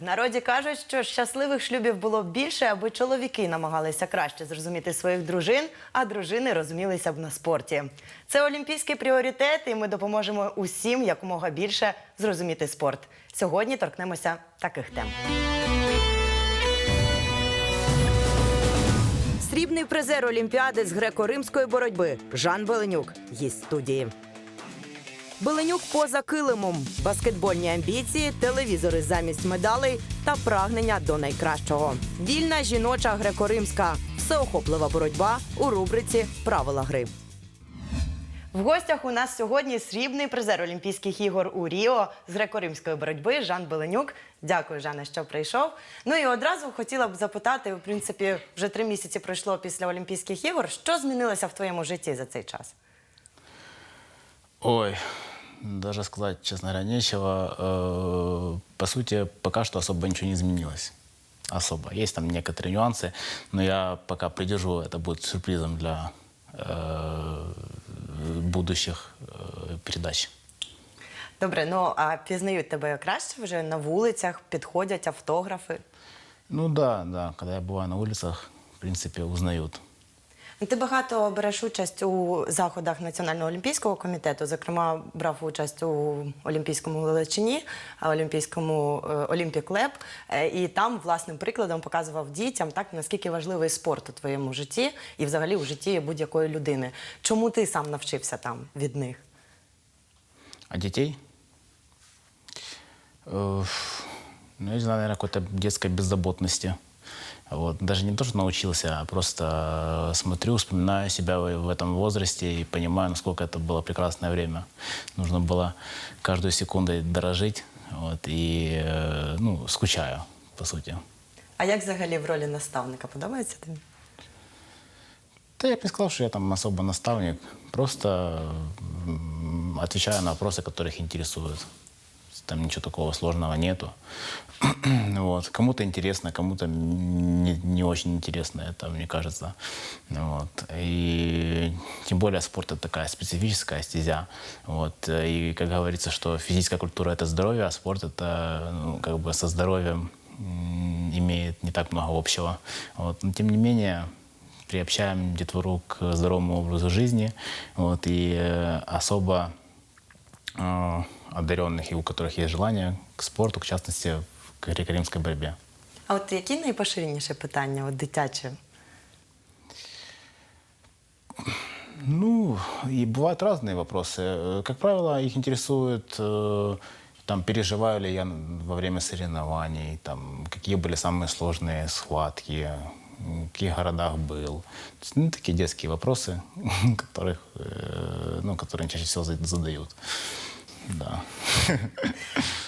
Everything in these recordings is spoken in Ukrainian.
В народі кажуть, що щасливих шлюбів було більше, аби чоловіки намагалися краще зрозуміти своїх дружин, а дружини розумілися б на спорті. Це олімпійський пріоритет, і ми допоможемо усім якомога більше зрозуміти спорт. Сьогодні торкнемося таких тем. Срібний призер Олімпіади з греко-римської боротьби Жан Беленюк гість студії. Беленюк поза килимом, баскетбольні амбіції, телевізори замість медалей та прагнення до найкращого. Вільна жіноча греко-римська, всеохоплива боротьба у рубриці Правила гри. В гостях у нас сьогодні срібний призер Олімпійських ігор у Ріо з греко-римської боротьби Жан Беленюк. Дякую, Жане, що прийшов. Ну і одразу хотіла б запитати: в принципі, вже три місяці пройшло після Олімпійських ігор. Що змінилося в твоєму житті за цей час? Ой, даже сказать, честно говоря, нечего. Э, По сути, пока что особо ничего не изменилось. Особо. Есть там некоторые нюансы, но я пока придержу, это будет сюрпризом для э, будущих э, передач. Добре, ну а пізнають тебе краще вже на вулицях, підходять автографи. Ну да, да, когда я бываю на улицах, в принципе, узнают. Ти багато береш участь у заходах Національного олімпійського комітету. Зокрема, брав участь у Олімпійському Величині, Олімпійському Олімпік Леб. І там власним прикладом показував дітям так наскільки важливий спорт у твоєму житті і взагалі у житті будь-якої людини. Чому ти сам навчився там від них? А детей? Э, Ну, не знаю, наверное, какой-то детской беззаботности. Вот. Даже не то, что научился, а просто э, смотрю, вспоминаю себя в в этом возрасте и понимаю, насколько это было прекрасное время. Нужно было каждую секундой дорожить. Вот, и, э, ну, скучаю, по сути. А як взагалі в ролі наставника подобається тобі? Да я бы не сказал, что я там особо наставник. Просто м, отвечаю на вопросы, которые их интересуют. Там ничего такого сложного нету. вот. Кому-то интересно, кому-то не, не очень интересно, это мне кажется. Вот. И тем более спорт это такая специфическая стезя. Вот. И как говорится, что физическая культура это здоровье, а спорт это ну, как бы со здоровьем имеет не так много общего. Вот. Но тем не менее, приобщаем детвору к здоровому образу жизни, вот, и э, особо э, одаренных и у которых есть желание к спорту, к частности, к греко-римской борьбе. А от які найпоширеніше питання, от дитяче? Ну, и бывают разные вопросы. Как правило, их интересует, э, там, переживаю ли я во время соревнований, там, какие были самые сложные схватки, в каких городах был. То есть, ну, такие детские вопросы, которых, э, ну, которые чаще всего за- задают. Да.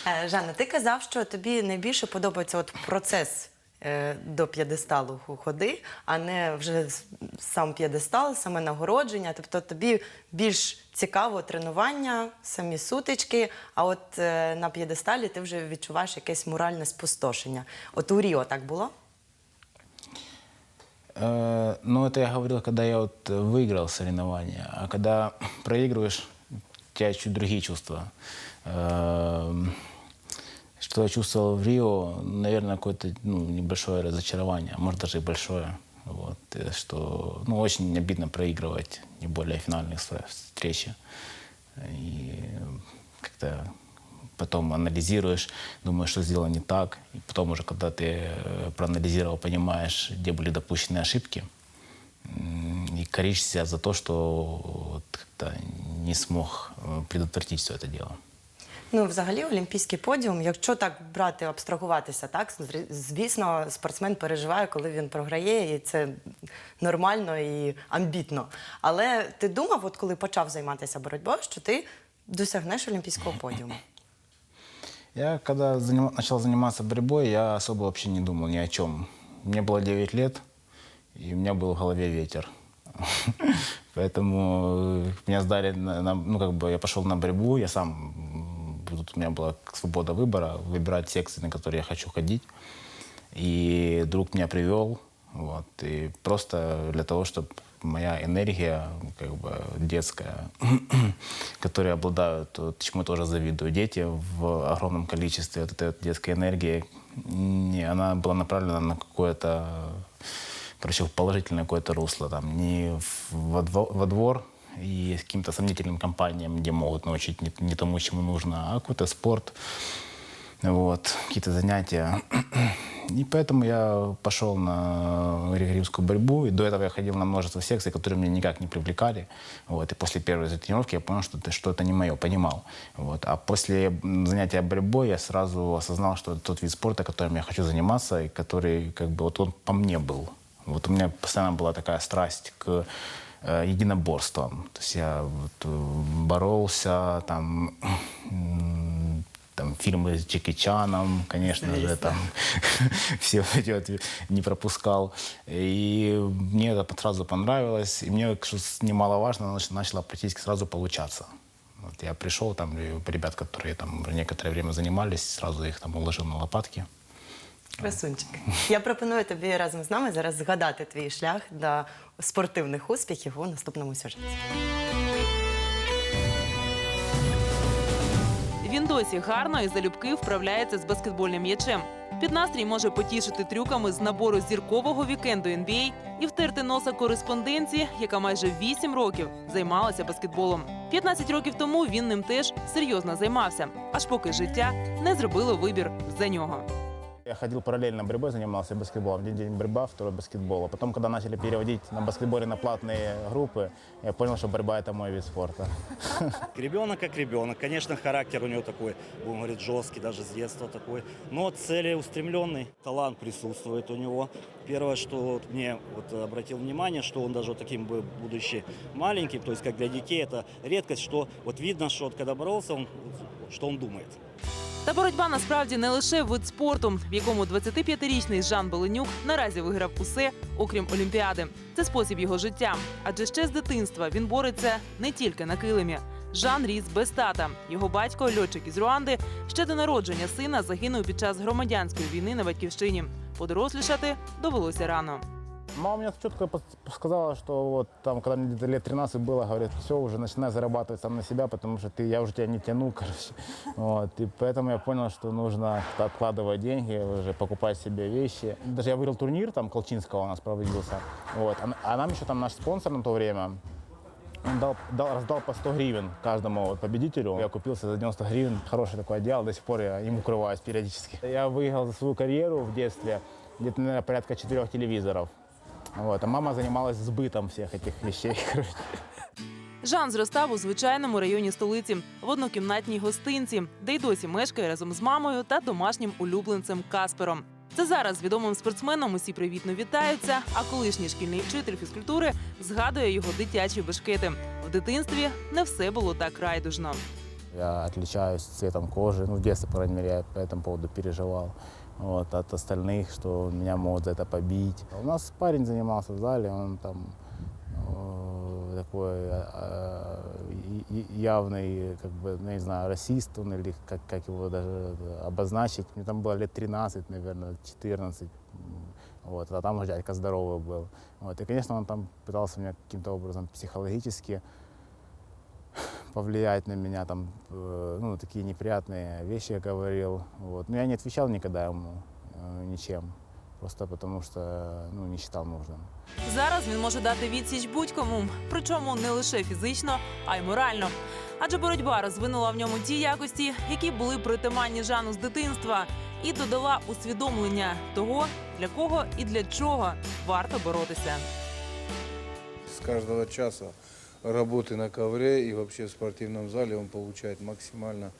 Е, Жанна, ти казав, що тобі найбільше подобається от процес е, до п'єдесталу ходи, а не вже с- сам п'єдестал, саме нагородження. Тобто тобі більш цікаво тренування, самі сутички, а от е, на п'єдесталі ти вже відчуваєш якесь моральне спустошення. От у Ріо так було? Э, Ну, это я говорил, когда я вот э, выиграл соревнования. А когда проигрываешь, тебя чуть другие чувства. Что я чувствовал в Рио, наверное, какое-то ну, небольшое разочарование, может даже и большое. Вот, что ну, очень обидно проигрывать, не более финальных встречи. И как-то потом анализируешь, думаешь, что сделал не так. И потом уже, когда ты проанализировал, понимаешь, где были допущены ошибки, и коришь себя за то, что вот как-то не смог э, предотвратить все это дело. Ну, взагалі, олімпійський подіум, якщо так брати, абстрагуватися, так зр- звісно, спортсмен переживає, коли він програє, і це нормально і амбітно. Але ти думав, от коли почав займатися боротьбою, що ти досягнеш олімпійського подіуму? Я когда заним- начал заниматься борьбой, я особо вообще не думал ни о чем. Мне было 9 лет, И у меня был в голове ветер. Поэтому э, меня сдали, на, ну как бы я пошел на борьбу, я сам, тут у меня была свобода выбора, выбирать секции, на которые я хочу ходить. И друг меня привел, вот, и просто для того, чтобы моя энергия, как бы детская, которой обладают, вот, чему я тоже завидую. Дети в огромном количестве вот этой вот детской энергии, не, она была направлена на какое-то, короче, в положительное какое-то русло, там, не во, дво- во двор и каким-то сомнительным компаниям, где могут научить не, не тому, чему нужно, а какой-то спорт, вот, какие-то занятия. И поэтому я пошел на греко-римскую борьбу. И до этого я ходил на множество секций, которые меня никак не привлекали. Вот. И после первой тренировки я понял, что это, что это не мое, понимал. Вот. А после занятия борьбой я сразу осознал, что это тот вид спорта, которым я хочу заниматься, и который как бы вот он по мне был. Вот у меня постоянно была такая страсть к э, единоборствам. То есть я вот, э, боролся, там, там фильмы с Джеки Чаном, конечно же, там все эти вот не пропускал. И мне это сразу понравилось. И мне, что немаловажно, нач- начало практически сразу получаться. Вот я пришел, там ребят, которые там некоторое время занимались, сразу их там уложил на лопатки. Красунчик. Я пропоную тобі разом з нами зараз згадати твій шлях до спортивних успіхів у наступному сюжеті. Він досі гарно і залюбки вправляється з баскетбольним м'ячем. Під настрій може потішити трюками з набору зіркового вікенду NBA і втерти носа кореспонденції, яка майже 8 років займалася баскетболом. 15 років тому він ним теж серйозно займався, аж поки життя не зробило вибір за нього. Я ходил параллельно борьбой, занимался баскетболом. Один день борьба, второй баскетбол. А потом, когда начали переводить на баскетболе на платные группы, я понял, что борьба – это мой вид спорта. Ребенок как ребенок. Конечно, характер у него такой, будем говорить, жесткий, даже с детства такой. Но целеустремленный. Талант присутствует у него. Первое, что вот мне вот обратил внимание, что он даже вот таким бы будучи маленьким, то есть как для детей, это редкость, что вот видно, что вот когда боролся, он, что он думает. Та боротьба насправді не лише вид спорту, в якому 25-річний Жан Беленюк наразі виграв усе, окрім Олімпіади. Це спосіб його життя. Адже ще з дитинства він бореться не тільки на килимі. Жан ріс без тата. Його батько, льотчик із Руанди, ще до народження сина загинув під час громадянської війни на батьківщині. Подорослішати довелося рано. Мама мне четко сказала, что вот там, когда мне где-то лет 13 было, говорит, все, уже начинай зарабатывать сам на себя, потому что ты, я уже тебя не тяну, короче. Вот. И поэтому я понял, что нужно откладывать деньги, уже покупать себе вещи. Даже я выиграл турнир, там, Колчинского у нас проводился. Вот. А, а нам еще там наш спонсор на то время, он дал, дал, раздал по 100 гривен каждому вот победителю. Я купился за 90 гривен. Хороший такой одеял, до сих пор я им укрываюсь периодически. Я выиграл за свою карьеру в детстве где-то, наверное, порядка четырех телевизоров. Вот. А мама занималась сбытом всех этих вещей. короче. Жан зростав у звичайному районі столиці в однокімнатній гостинці, де й досі мешкає разом з мамою та домашнім улюбленцем Каспером. Це зараз з відомим спортсменом усі привітно вітаються. А колишній шкільний вчитель фізкультури згадує його дитячі бешкети. В дитинстві не все було так райдужно. Я отличаюсь цветом кожи. Ну, в детстве, по крайней мере, я по этому поводу переживал. Вот, от остальных, что меня могут за это побить. У нас парень занимался в зале, он там э, такой э, и- и- явный, как бы, ну, не знаю, расист он или как, как его даже э, обозначить. Мне там было лет 13, наверное, 14. м, Вот, а там уже дядька здоровый был. Вот, и, конечно, он там пытался меня каким-то образом психологически повлиять на меня, там, э, ну, такие неприятные вещи говорил. Вот. Но я не отвечал никогда ему э, ничем, просто потому что, ну, не считал нужным. Зараз він може дати відсіч будь-кому, причому не лише фізично, а й морально. Адже боротьба розвинула в ньому ті якості, які були притаманні Жану з дитинства, і додала усвідомлення того, для кого і для чого варто боротися. С каждого часа работы на ковре и вообще в спортивном зале он получает максимально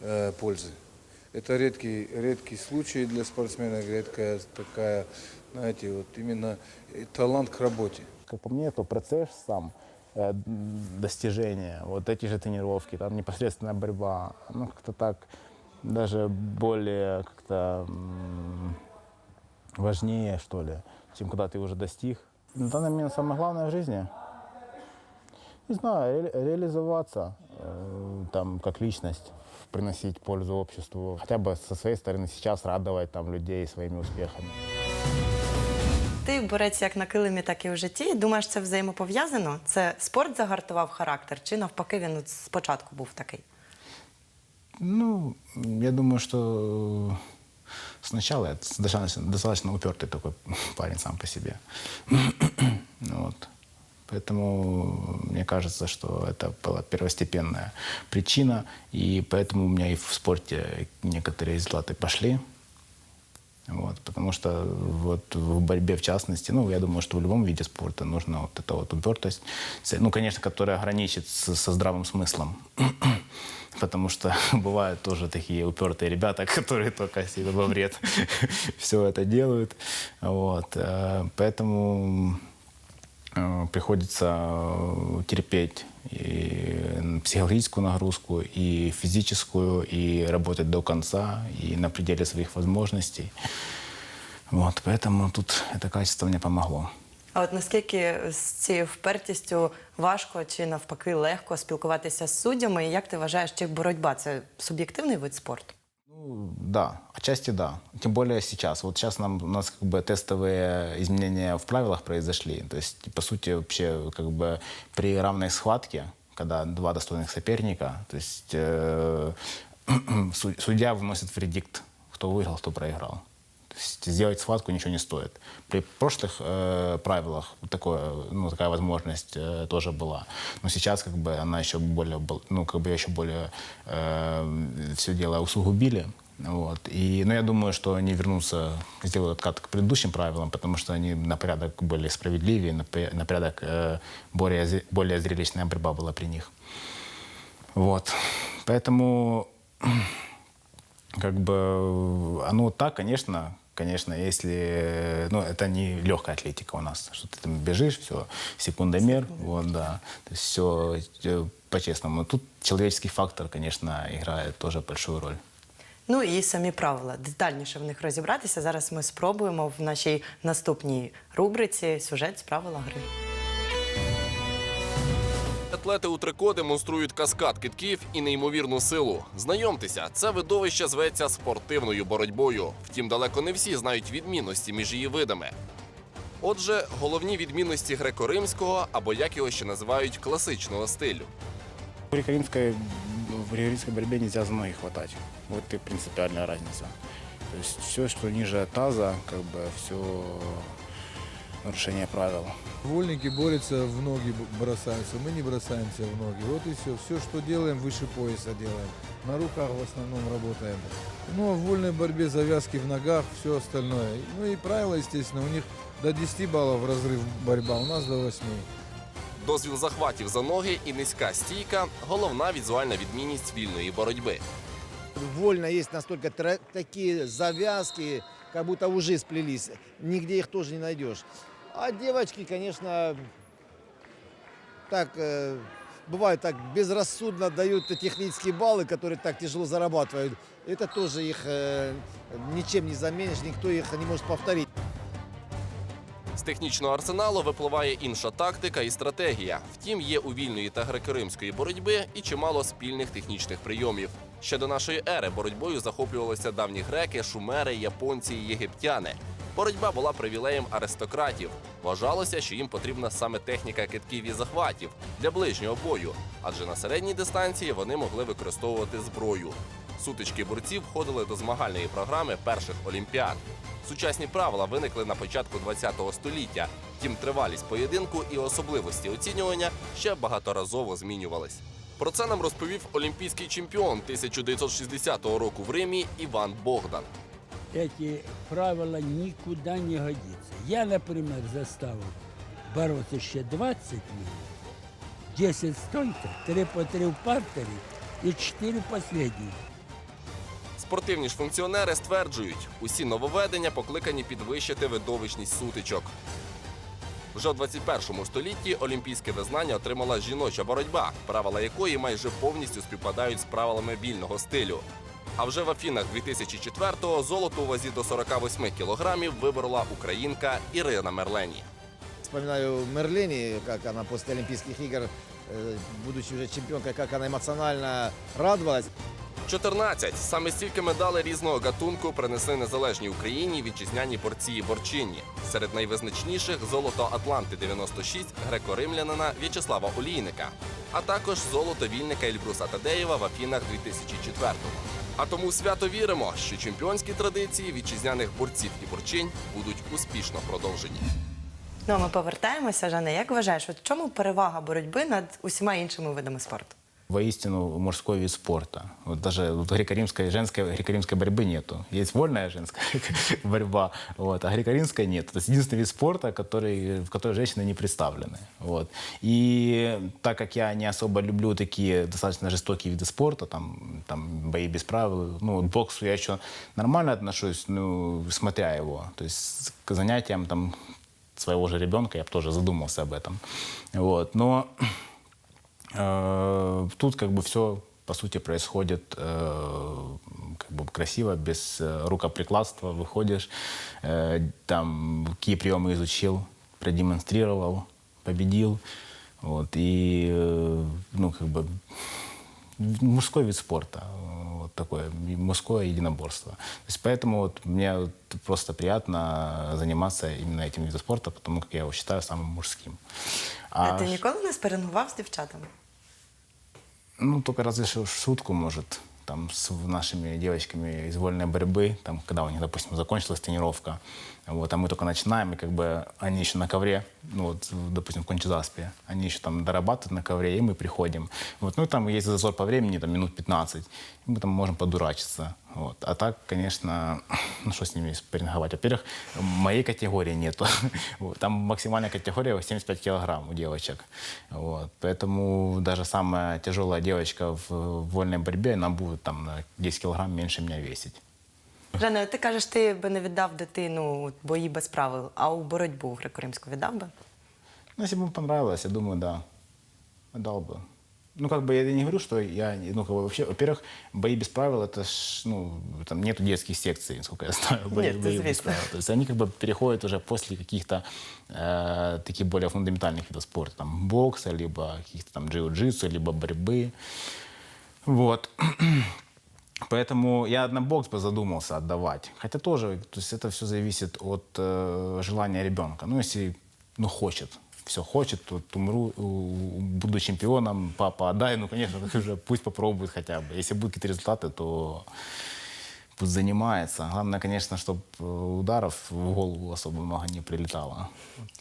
э, пользы. Это редкий, редкий случай для спортсмена, редкая такая, знаете, вот именно э, талант к работе. Как по мне, то процесс сам э, достижения, вот эти же тренировки, там непосредственная борьба, ну, как-то так даже более как-то важнее, что ли, чем когда ты уже достиг. На данный момент самое главное в жизни не знаю, ре- реализоваться э, там как личность, приносить пользу обществу, хотя бы со своей стороны сейчас радовать там людей своими успехами. Ти борець як на килимі, так і в житті. Думаєш, це взаємопов'язано? Це спорт загартував характер, чи навпаки він от спочатку був такий? Ну, я думаю, что сначала я достаточно, достаточно упертый такой парень сам по себе. Ну Вот. Поэтому мне кажется, что это была первостепенная причина, и поэтому у меня и в спорте некоторые результаты пошли. Вот, потому что вот в борьбе, в частности, ну, я думаю, что в любом виде спорта нужна вот эта вот упертость, ну, конечно, которая граничит с- со здравым смыслом. Потому что бывают тоже такие упертые ребята, которые только себе во вред все это делают. Вот. э, Поэтому приходится э, терпеть и психологическую нагрузку, и физическую, и работать до конца, и на пределе своих возможностей. Вот, поэтому тут это качество мне помогло. А от наскільки з цією впертістю важко чи навпаки легко спілкуватися з суддями? І як ти вважаєш, чи боротьба це суб'єктивний вид спорту? Ну, да, отчасти да. Тем более сейчас. Вот сейчас нам, у нас как бы тестовые изменения в правилах произошли. То есть, по сути, вообще как бы при равной схватке, когда два достойных соперника, то есть э, су- судья выносит вердикт, кто выиграл, кто проиграл. Сделать схватку ничего не стоит. При прошлых э, правилах такое, ну, такая возможность э, тоже была. Но сейчас как бы она еще более, ну, как бы еще более все дело усугубили. Вот. И, но я думаю, что они вернутся, сделают откат к предыдущим правилам, потому что они на порядок более справедливее, на, на порядок э, более, более зрелищная борьба была при них. Вот. Поэтому как бы э, оно так, конечно, конечно, если, ну, это не легкая атлетика у нас, что ты там бежишь, все, секундомер, вот, да, то есть все по-честному. Тут человеческий фактор, конечно, играет тоже большую роль. Ну і самі правила. Детальніше в них розібратися. Зараз ми спробуємо в нашій наступній рубриці сюжет з правила гри. Атлети у трико демонструють каскад китків і неймовірну силу. Знайомтеся, це видовище зветься спортивною боротьбою. Втім, далеко не всі знають відмінності між її видами. Отже, головні відмінності греко-римського або як його ще називають класичного стилю. В греко-римской борьбе нельзя за ноги хватать. Вот и принципиальная разница. То есть все, что ниже таза, все нарушение правил. Вольники борются, в ноги б- бросаются, мы не бросаемся в ноги. Вот и все. Все, что делаем, выше пояса делаем. На руках в основном работаем. Ну, а в вольной борьбе завязки в ногах, все остальное. Ну и правила, естественно, у них до 10 баллов разрыв борьба, у нас до 8. Дозвіл захватів за ноги і низька стійка головна візуальна відмінність вільної боротьби. Вольно есть настолько тра- такие завязки, как будто уже сплелись. Нигде их тоже не найдешь. А девочки, конечно, так э, бывает так безрассудно дают технические баллы, которые так тяжело зарабатывают. Это тоже их э, ничем не заменишь, никто их не может повторить. З технічного арсеналу випливає інша тактика і стратегія. Втім, є у вільної та греко-римської боротьби і чимало спільних технічних прийомів. Ще до нашої ери боротьбою захоплювалися давні греки, шумери, японці і єгиптяни. Боротьба була привілеєм аристократів. Вважалося, що їм потрібна саме техніка китків і захватів для ближнього бою, адже на середній дистанції вони могли використовувати зброю. Сутички борців входили до змагальної програми перших олімпіад. Сучасні правила виникли на початку ХХ століття. Втім, тривалість поєдинку і особливості оцінювання ще багаторазово змінювались. Про це нам розповів олімпійський чемпіон 1960 року в Римі Іван Богдан. Эти правила никуда не годится. Я, например, заставил бороться еще 20 минут, 10 стойка, 3 по 3 в партері і 4 последніх. Спортивні ж функціонери стверджують, усі нововведення покликані підвищити видовищність сутичок. Вже у 21 столітті олімпійське визнання отримала жіноча боротьба, правила якої майже повністю співпадають з правилами вільного стилю. А вже в Афінах 2004-го золото у вазі до 48 кілограмів виборола українка Ірина Мерлені. Вспоминаю Мерлени, как она после Олимпийских игр, э, будучи уже чемпионкой, как она эмоционально радовалась. 14. Саме стільки медалей різного гатунку принесли незалежній Україні вітчизняні борці борчинні. Серед найвизначніших золото Атланти 96 греко-римлянина В'ячеслава Олійника, а також золото вільника Ельбруса Тадеєва в Афінах 2004-го. А тому свято віримо, що чемпіонські традиції вітчизняних борців і борчинь будуть успішно продовжені. Ну, а ми повертаємося, Жанна. Як вважаєш, от в чому перевага боротьби над усіма іншими видами спорту? Воистину мужской вид спорта. Вот даже вот греко-римской, женской греко-римской борьбы нету. Есть вольная женская борьба, вот, а греко-римской нет. Это единственный вид спорта, который, в котором женщины не представлены. Вот. И так как я не особо люблю такие достаточно жестокие виды спорта, там, там бои без правил, ну, к боксу я еще нормально отношусь, ну, смотря его. То есть к занятиям там своего же ребенка я бы тоже задумался об этом. Вот. Но Тут как бы все, по сути, происходит э, как бы красиво, без э, рукоприкладства. Выходишь, э, там какие приемы изучил, продемонстрировал, победил. Вот, и, э, ну, как бы, мужской вид спорта. э, Вот такое, и мужское единоборство. То есть поэтому вот мне вот просто приятно заниматься именно этим видом спорта, потому как я его считаю самым мужским. А, ти ніколи не спарингував з дівчатами? Ну, только разве что в шутку, может, там, с нашими девочками из вольной борьбы, там, когда у них, допустим, закончилась тренировка, вот, а мы только начинаем, и как бы они еще на ковре, ну, вот, допустим, в Кончезаспе, они еще там дорабатывают на ковре, и мы приходим. Вот, ну, там есть зазор по времени, там, минут 15, и мы там можем подурачиться. Вот. А так, конечно, ну, что с ними спарринговать? Во-первых, моей категории нету. Вот. Там максимальная категория 75 килограмм у девочек. Вот. Поэтому даже самая тяжелая девочка в вольной борьбе, она будет там на 10 килограмм меньше меня весить. Жанна, ти кажеш, ти би не віддав дитину у бої без правил, а у боротьбу греко-римську віддав би? Ну, если бы им понравилось, я думаю, да, отдал бы. Ну, как бы я не говорю, что я, ну, как бы вообще, во-первых, бои без правил, это ж, ну, там нету детских секций, насколько я знаю, бои, Нет, бои без правил. То есть они как бы переходят уже после каких-то э, таких более фундаментальных видов спорта, там, бокса, либо каких-то там джиу-джитсу, либо борьбы. Вот. Поэтому я на бокс бы задумался отдавать. Хотя тоже, то есть это все зависит от э, желания ребенка. Ну, если, ну, хочет, все хочет, то умру, у- буду чемпионом, папа, отдай, ну, конечно, уже пусть попробует хотя бы. Если будут какие-то результаты, то пусть занимается. Главное, конечно, чтобы ударов в голову особо много не прилетало.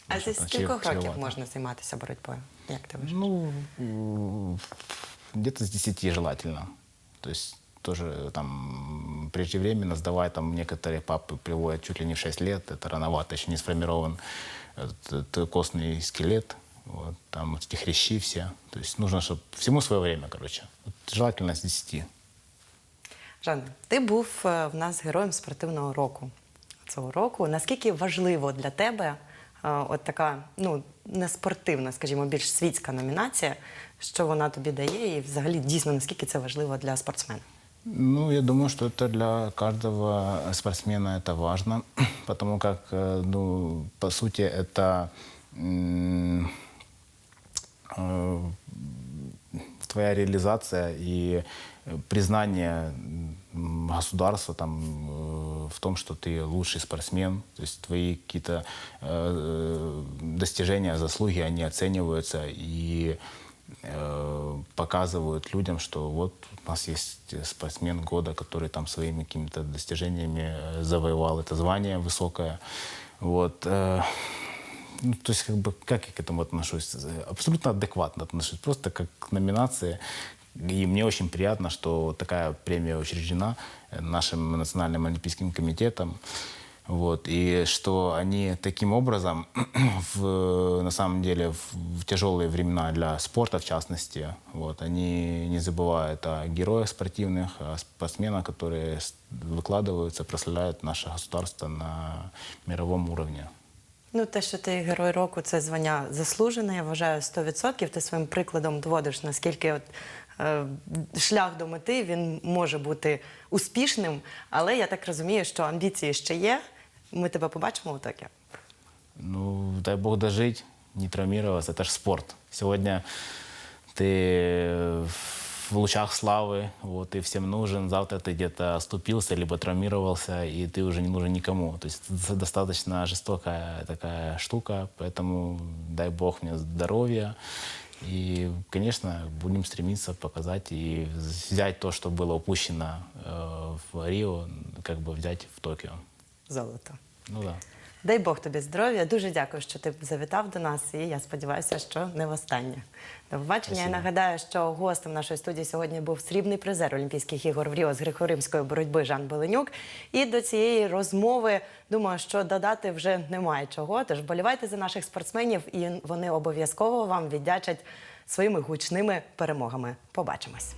А Потому зі что скількох череп- років чревато. можна займатися боротьбою? Як ти вважаєш? Ну, м, где-то с 10 желательно. То есть тоже там преждевременно сдавать, там некоторые папы приводят чуть ли не в 6 лет, это рановато, еще не сформирован этот костный скелет, вот, там вот эти хрящи все. То есть нужно, чтобы всему свое время, короче. Вот желательно с 10. Жанна, ти був е, в нас героєм спортивного року цього року. Наскільки важливо для тебе е, от така, ну, не спортивна, скажімо, більш світська номінація, що вона тобі дає, і взагалі дійсно наскільки це важливо для спортсмена? Ну, я думаю, что это для каждого спортсмена это важно, потому как, э, ну, по сути, это э, твоя реализация и признание государства там, э, в том, что ты лучший спортсмен, то есть твои какие-то достижения, заслуги, они оцениваются и показывают людям, что вот у нас есть спортсмен года, который там своими какими-то достижениями э, завоевал это звание высокое. Вот. э, ну, то есть, как бы, как я к этому отношусь? Э, Абсолютно адекватно отношусь. Просто как к номинации. И мне очень приятно, что такая премия учреждена э, нашим Национальным олимпийским комитетом. Вот, и что они таким образом, в, на самом деле, в, в тяжелые времена для спорта, в частности, вот, они не забывают о героях спортивных, о спортсменах, которые с- выкладываются, прославляют наше государство на мировом уровне. Ну, те, що ти герой року, це звання заслужене, я вважаю 100%. Ти своїм прикладом доводиш, наскільки от, е, шлях до мети він може бути успішним, але я так розумію, що амбіції ще є. Ми тебе побачимо у Токіо. Ну, дай бог дожить, не травмироваться. Это же спорт. Сегодня ты в лучах славы, вот, и всем нужен. Завтра ты где-то оступился, либо травмировался, и ты уже не нужен никому. То есть это достаточно жестокая такая штука, поэтому дай бог мне здоровья. И, конечно, будем стремиться показать и взять то, что было упущено э, в Рио, как бы взять в Токио. Золото. Ну да. Дай Бог тобі здоров'я. Дуже дякую, що ти завітав до нас, і я сподіваюся, що не востаннє. До побачення. Я нагадаю, що гостем нашої студії сьогодні був срібний призер Олімпійських ігор в Ріо з греко-римської боротьби Жан Беленюк. І до цієї розмови думаю, що додати вже немає чого. Тож болівайте за наших спортсменів, і вони обов'язково вам віддячать своїми гучними перемогами. Побачимось.